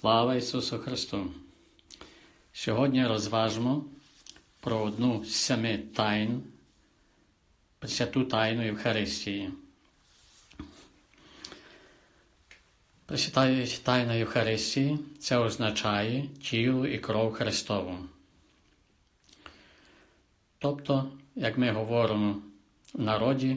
Слава Ісусу Христу! Сьогодні розважимо про одну з семи тайн, Пресвяту Тайну Євхаристії. Пресвята Тайна Євхаристії це означає тіло і кров Христову. Тобто, як ми говоримо в народі,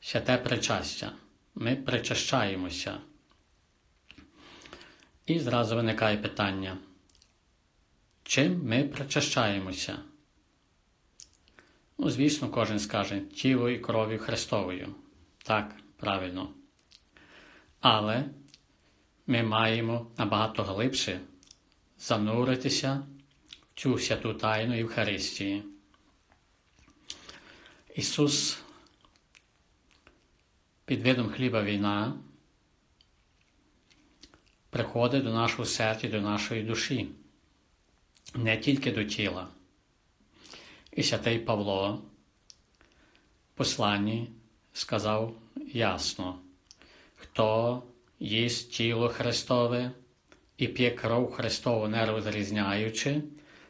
святе причастя. Ми причащаємося. І зразу виникає питання, чим ми причащаємося? Ну, звісно, кожен скаже тіло і кров'ю Христовою. Так, правильно. Але ми маємо набагато глибше зануритися в цю святу тайну Євхаристії. Ісус під видом хліба війна приходить до нашого серця, до нашої душі, не тільки до тіла. І святий Павло в посланні сказав ясно, хто їсть тіло Христове і п'є кров Христову не розрізняючи,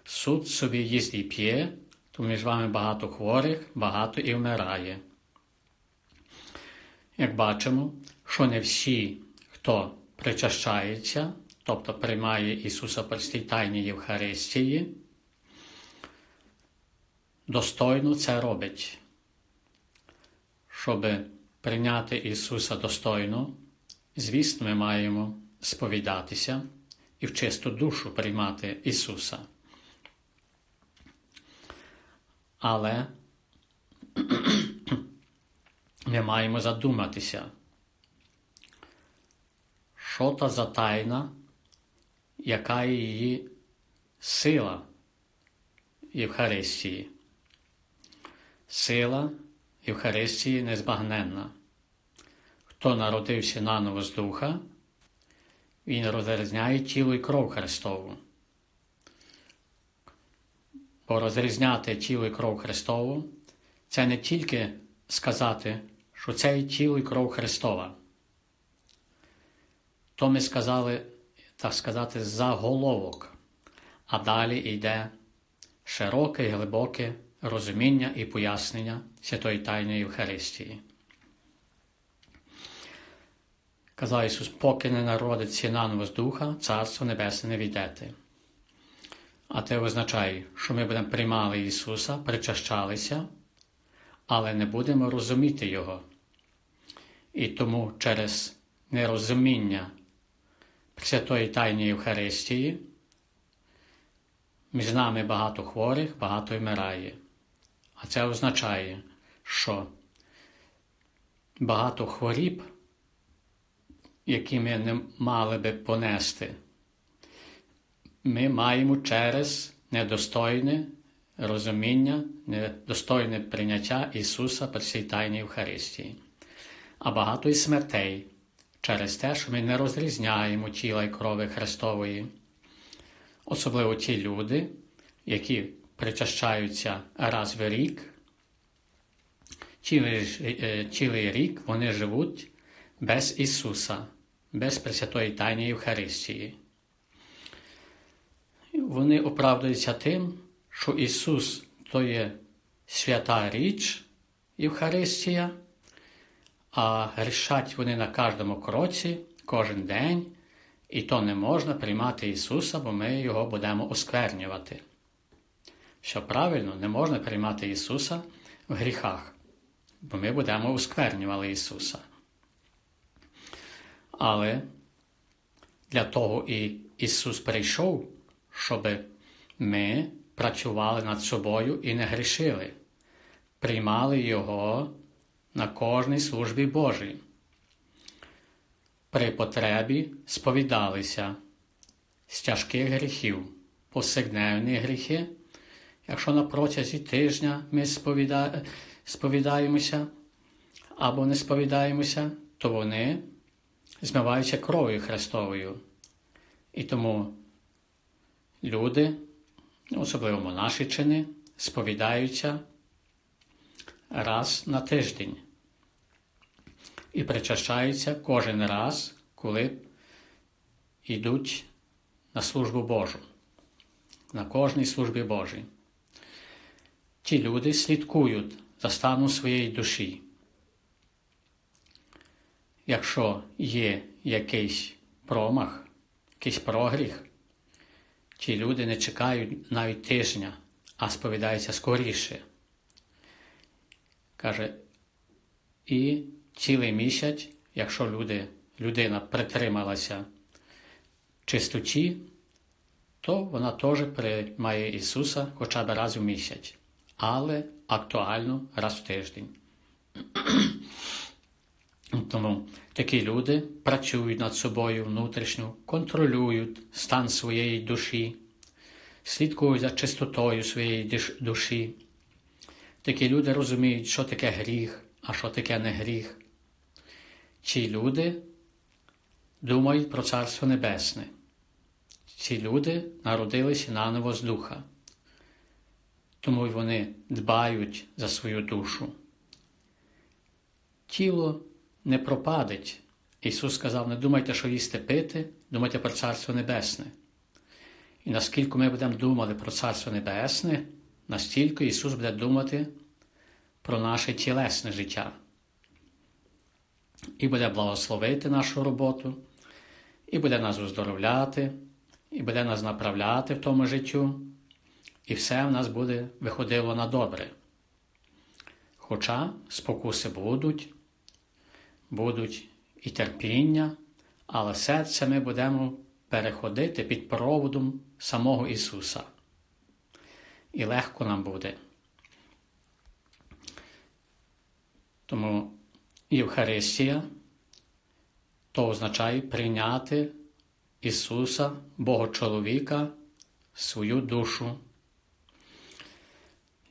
суд собі їсть і п'є, то між вами багато хворих, багато і вмирає. Як бачимо, що не всі, хто причащається, тобто приймає Ісуса Простій Тайні Євхаристії, достойно це робить. Щоб прийняти Ісуса достойно, звісно, ми маємо сповідатися і в чисту душу приймати Ісуса. Але ми маємо задуматися, що та за тайна, яка її сила Євхаристії. Сила Євхаристії незбагненна. Хто народився наново з духа, він розрізняє тіло і кров Христову. Бо розрізняти тіло і кров Христову це не тільки сказати, що це і тіло і кров Христова. То ми сказали, так сказати, заголовок, а далі йде широке і глибоке розуміння і пояснення Святої Тайної Євхаристії. Казав Ісус, поки не народиться наново з духа, Царство Небесне не війдете. А це означає, що ми будемо приймали Ісуса, причащалися, але не будемо розуміти Його. І тому через нерозуміння Святої Тайні Євхаристії між нами багато хворих, багато вмирає. А це означає, що багато хворіб, які ми не мали би понести, ми маємо через недостойне розуміння, недостойне прийняття Ісуса при цій Тайній Євхаристії, а багато і смертей через те, що ми не розрізняємо тіла і крови Христової, особливо ті люди, які причащаються раз в рік, цілий рік вони живуть без Ісуса, без Пресвятої Тайної Євхаристії. Вони оправдуються тим, що Ісус то є свята річ Євхаристія, а грішать вони на кожному кроці, кожен день, і то не можна приймати Ісуса, бо ми Його будемо осквернювати. Що правильно, не можна приймати Ісуса в гріхах, бо ми будемо осквернювати Ісуса. Але для того і Ісус прийшов, щоб ми працювали над собою і не грішили, приймали Його на кожній службі Божій. При потребі сповідалися з тяжких гріхів, повсякденні гріхи. Якщо на протязі тижня ми сповіда... сповідаємося або не сповідаємося, то вони змиваються кров'ю Христовою. І тому люди, особливо монашичини, сповідаються раз на тиждень і причащаються кожен раз, коли йдуть на службу Божу, на кожній службі Божій. Ті люди слідкують за станом своєї душі. Якщо є якийсь промах, якийсь прогріх, ті люди не чекають навіть тижня, а сповідаються скоріше. Каже, і цілий місяць, якщо люди, людина притрималася чистоті, то вона теж приймає Ісуса хоча б раз у місяць, але актуально раз в тиждень. Тому такі люди працюють над собою внутрішньо, контролюють стан своєї душі, слідкують за чистотою своєї душі. Такі люди розуміють, що таке гріх, а що таке не гріх. Ці люди думають про Царство Небесне. Ці люди народилися наново з духа, тому вони дбають за свою душу. Тіло не пропадеть. Ісус сказав: не думайте, що їсти пити, думайте про Царство Небесне. І наскільки ми будемо думати про Царство Небесне, настільки Ісус буде думати про наше тілесне життя. І буде благословити нашу роботу, і буде нас оздоровляти, і буде нас направляти в тому життю, і все в нас буде виходило на добре. Хоча спокуси будуть, будуть і терпіння, але все це ми будемо переходити під проводом самого Ісуса. І легко нам буде. Тому Євхаристія то означає прийняти Ісуса, Бога чоловіка, свою душу.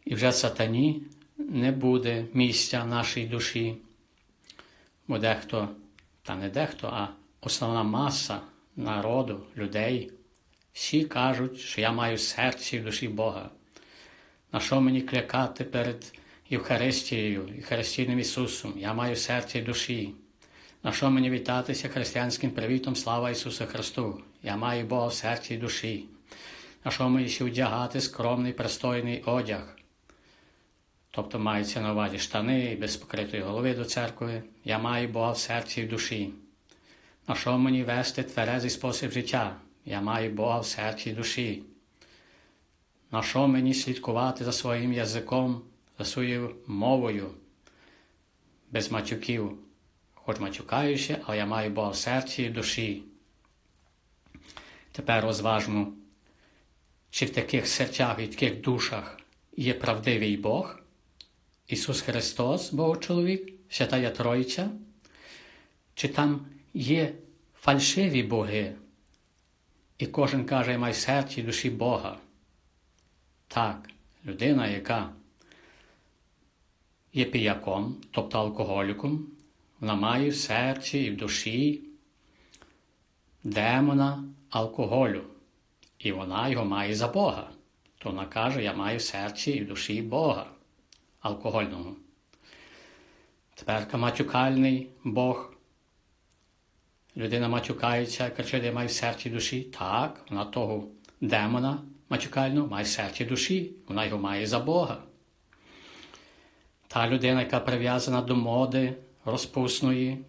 І вже сатані не буде місця нашій душі, бо дехто, та не дехто, а основна маса народу, людей, всі кажуть, що я маю серці в душі Бога. На що мені клякати перед Євхаристією, Євхаристійним Ісусом? Я маю серце і душі. На що мені вітатися християнським привітом слава Ісусу Христу? Я маю Бога в серці і душі. На що мені ще вдягати скромний пристойний одяг? Тобто мається на увазі штани без покритої голови до церкви. Я маю Бога в серці і душі. На що мені вести тверезий спосіб життя? Я маю Бога в серці і душі. На що мені слідкувати за своїм язиком, своєю мовою, без матюків? хоч матюкаюся, але я маю Бога в серці і душі. Тепер розважмо, чи в таких серцях і таких душах є правдивий Бог, Ісус Христос, Бог чоловік, Святая Троїця, чи там є фальшиві боги, і кожен каже, я маю серці і душі Бога. Так, людина, яка є піяком, тобто алкоголіком, вона має в серці і в душі демона алкоголю, і вона його має за Бога. То вона каже, я маю в серці і в душі Бога алкогольного. Тепер матюкальний Бог. Людина матюкається, каже, я маю в серці душі. Так, вона того демона матюкального має в серці душі, вона його має за Бога. Та людина, яка прив'язана до моди, розпусної,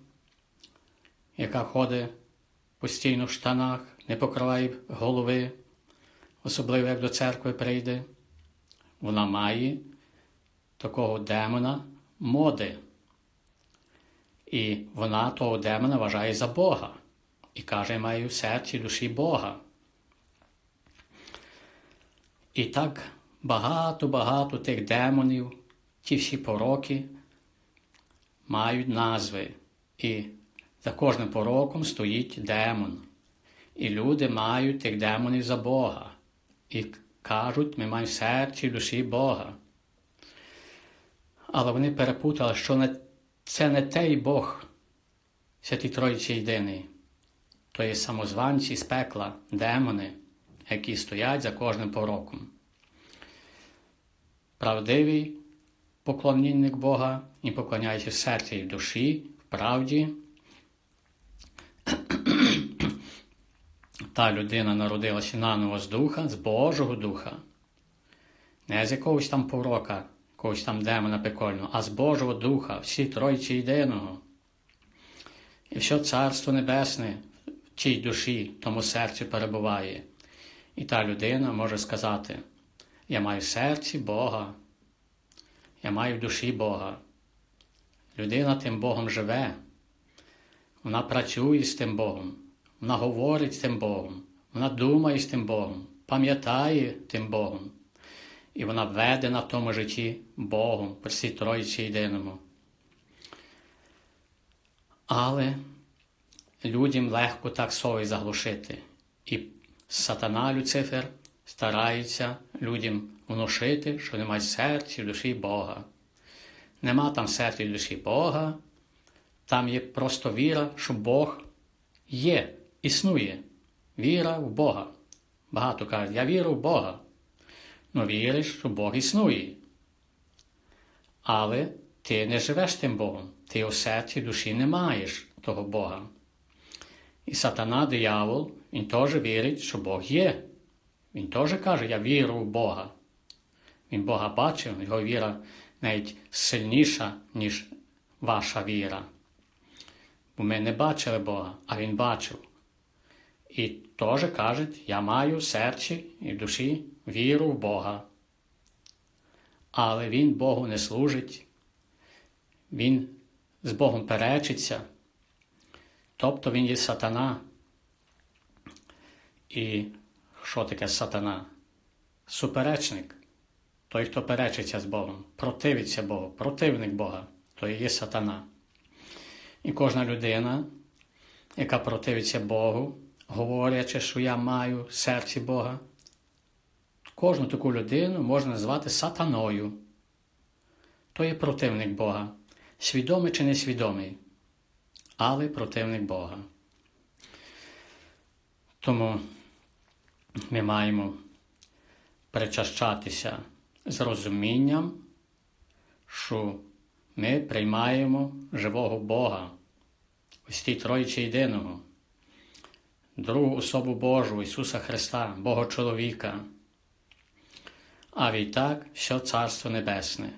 яка ходить постійно в штанах, не покриває голови, особливо як до церкви прийде, вона має такого демона моди. І вона того демона вважає за Бога і каже, маю в серці душі Бога. І так багато-багато тих демонів, ті всі пороки мають назви, і за кожним пороком стоїть демон. І люди мають тих демонів за Бога. І кажуть, ми маємо серці душі Бога. Але вони перепутали, що це не той Бог, Святій Тройці єдиний. То є самозванці з пекла, демони, які стоять за кожним пороком. Правдивий поклонінник Бога і поклоняється в серці і в душі, в правді, та людина народилася наново з духа, з Божого духа, не з якогось там пророка, якогось там демона пекольного, а з Божого духа, всі тройці єдиного. І все Царство Небесне в тій душі, тому серці перебуває. І та людина може сказати: Я маю серці Бога, я маю в душі Бога. Людина тим Богом живе, вона працює з тим Богом, вона говорить з тим Богом, вона думає з тим Богом, пам'ятає тим Богом. І вона веде на тому житті Богом, при всій Троїці єдиному. Але людям легко так совість заглушити. І сатана Люцифер старається людям внушити, що немає серця душі Бога. Нема там серця в душі Бога, там є просто віра, що Бог є, існує. Віра в Бога. Багато кажуть, я вірю в Бога. Ну віриш, що Бог існує. Але ти не живеш тим Богом, ти у серці душі не маєш того Бога. І сатана, диявол, він теж вірить, що Бог є. Він теж каже, я вірю в Бога. Він Бога бачив, його віра навіть сильніша, ніж ваша віра. Бо ми не бачили Бога, а Він бачив. І теж каже, я маю в серці і в душі віру в Бога. Але він Богу не служить, він з Богом перечиться, тобто він є сатана. І що таке сатана? Суперечник, той, хто перечиться з Богом, противиться Богу, противник Бога, то є сатана. І кожна людина, яка противиться Богу, говорячи, що я маю серці Бога, кожну таку людину можна назвати сатаною. То є противник Бога, свідомий чи несвідомий, але противник Бога. Тому ми маємо причащатися з розумінням, що ми приймаємо живого Бога, ось тій Тройчі єдиного, другу особу Божу Ісуса Христа, Бога чоловіка, а відтак все Царство Небесне.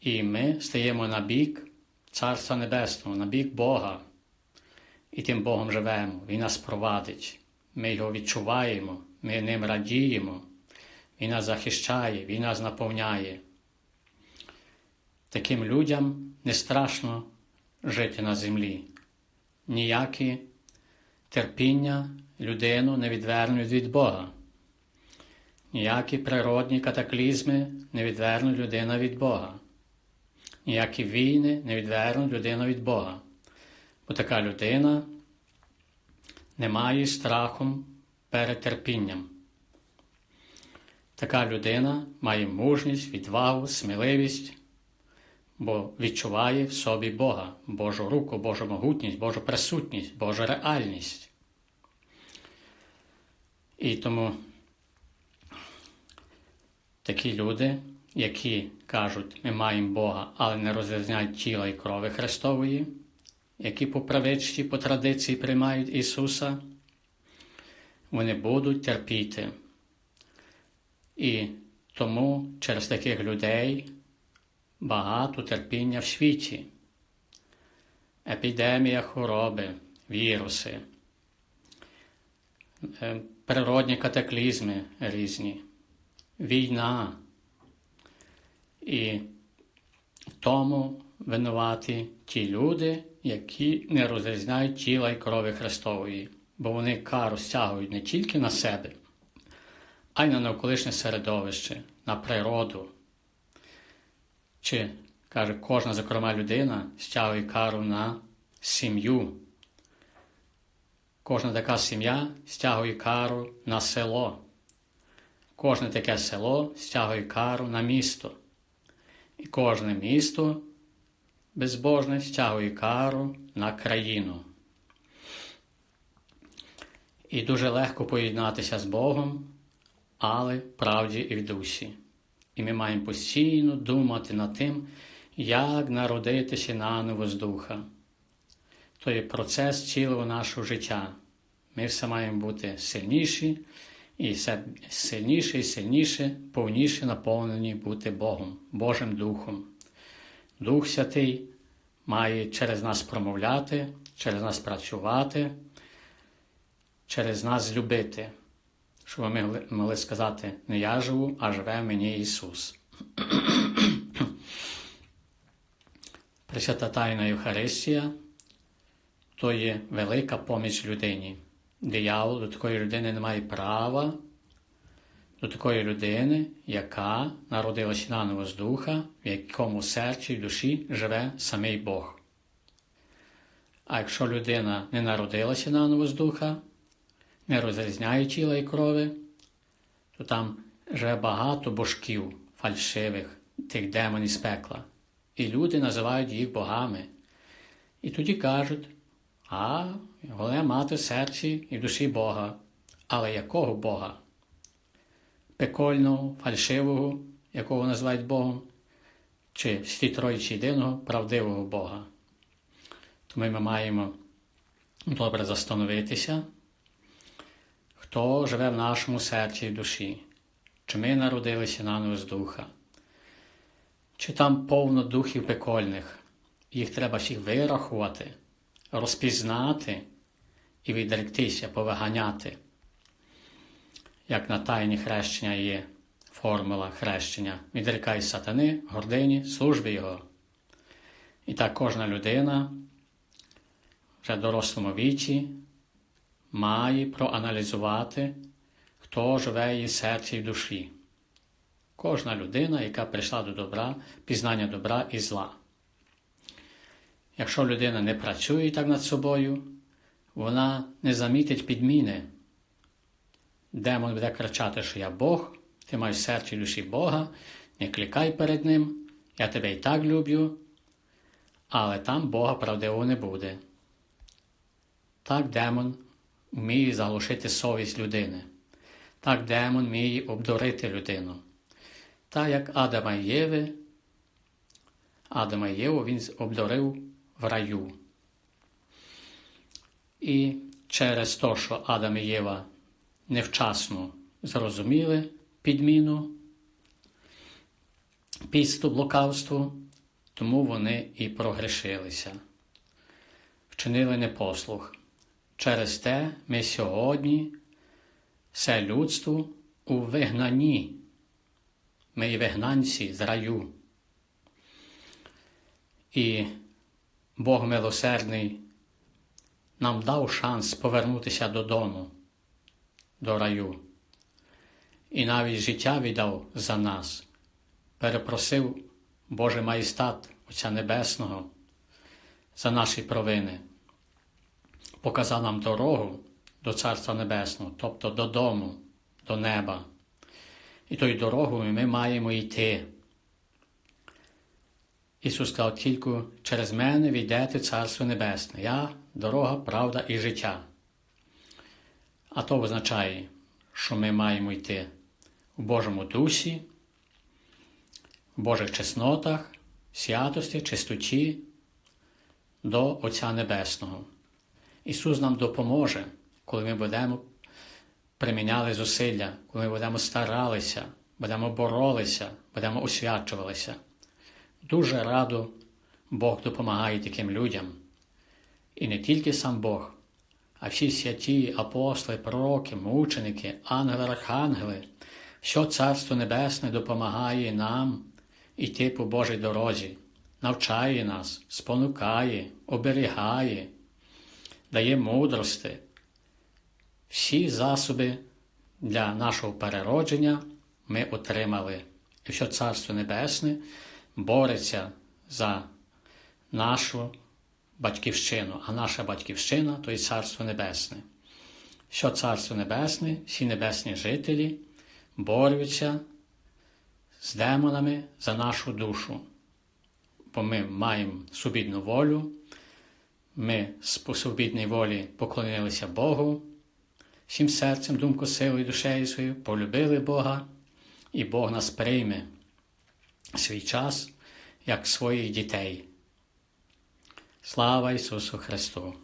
І ми стаємо на бік Царства Небесного, на бік Бога, і тим Богом живемо, Він нас провадить. Ми його відчуваємо, ми ним радіємо, Він нас захищає, Він нас наповняє. Таким людям не страшно жити на землі. Ніякі терпіння людину не відвернуть від Бога. Ніякі природні катаклізми не відвернуть людину від Бога. Ніякі війни не відвернуть людину від Бога. Бо така людина не має страхом перед терпінням. Така людина має мужність, відвагу, сміливість, бо відчуває в собі Бога, Божу руку, Божу могутність, Божу присутність, Божу реальність. І тому такі люди, які кажуть, ми маємо Бога, але не розрізняють тіла і крови Христової, які по правичці, по традиції приймають Ісуса, вони будуть терпіти. І тому через таких людей багато терпіння в світі, епідемія хвороби, віруси, е, природні катаклізми різні, війна. І в тому винуваті ті люди, які не розрізняють тіла і крові Христової, бо вони кару стягують не тільки на себе, а й на навколишнє середовище, на природу. Чи, каже, кожна, зокрема, людина стягує кару на сім'ю. Кожна така сім'я стягує кару на село. Кожне таке село стягує кару на місто. І кожне місто безбожне стягує кару на країну. І дуже легко поєднатися з Богом, але правді і в душі. І ми маємо постійно думати над тим, як народитися наново з духа. То є процес цілого нашого життя. ми все маємо бути сильніші, і все сильніше і сильніше, повніше наповнені бути Богом, Божим Духом. Дух Святий має через нас промовляти, через нас працювати, через нас любити, щоб ми могли сказати, не я живу, а живе мені Ісус. Пресвята Тайна Євхаристія то є велика поміч людині. Диявол до такої людини не має права, до такої людини, яка народилася наново з духа, в якому серці і душі живе самий Бог. А якщо людина не народилася наново з духа, не і крови, то там живе багато божків фальшивих, тих демонів з пекла. І люди називають їх богами. І тоді кажуть, а головне мати в серці і душі Бога. Але якого Бога? Пекольного, фальшивого, якого називають Богом, чи свій тройчі єдиного правдивого Бога. Тому ми маємо добре застановитися, хто живе в нашому серці і душі, чи ми народилися наново з духа, чи там повно духів пекольних, їх треба всіх вирахувати розпізнати і відректися, повиганяти. Як на тайні хрещення є формула хрещення, відрікай сатани, гордині, служби Його. І так кожна людина вже в дорослому віці має проаналізувати, хто живе її серці і душі. Кожна людина, яка прийшла до добра, пізнання добра і зла. Якщо людина не працює так над собою, вона не замітить підміни. Демон буде кричати, що я Бог, ти маєш серці душі Бога, не клікай перед Ним, я тебе і так люблю, але там Бога правдивого не буде. Так демон вміє заглушити совість людини. Так демон вміє обдурити людину. Так як Адама і Єви, Адама і Єву він обдурив в раю. І через те, що Адам і Єва невчасно зрозуміли підміну, підступ лукавству, тому вони і прогрешилися, вчинили непослух. Через те ми сьогодні все людство у вигнанні, ми вигнанці з раю. І Бог милосердний нам дав шанс повернутися додому, до раю, і навіть життя віддав за нас, перепросив Боже Маєстат Отця Небесного за наші провини, показав нам дорогу до Царства Небесного, тобто додому, до неба. І тою дорогою ми маємо йти. Ісус сказав, тільки через мене війдете Царство Небесне. Я дорога, правда і життя. А то означає, що ми маємо йти в Божому дусі, в Божих чеснотах, святості, чистоті до Отця Небесного. Ісус нам допоможе, коли ми будемо приміняли зусилля, коли ми будемо старалися, будемо боролися, будемо освячувалися. Дуже радо Бог допомагає таким людям. І не тільки сам Бог, а всі святі, апостоли, пророки, мученики, ангели, архангели, що Царство Небесне допомагає нам іти по Божій дорозі, навчає нас, спонукає, оберігає, дає мудрости. Всі засоби для нашого переродження ми отримали. І що Царство Небесне бореться за нашу батьківщину, а наша батьківщина то і Царство Небесне. Що Царство Небесне, всі небесні жителі борються з демонами за нашу душу, бо ми маємо субідну волю, ми з субідній волі поклонилися Богу, всім серцем, думку, силою, душею своєю, полюбили Бога, і Бог нас прийме свій час як своїх дітей. Слава Ісусу Христу!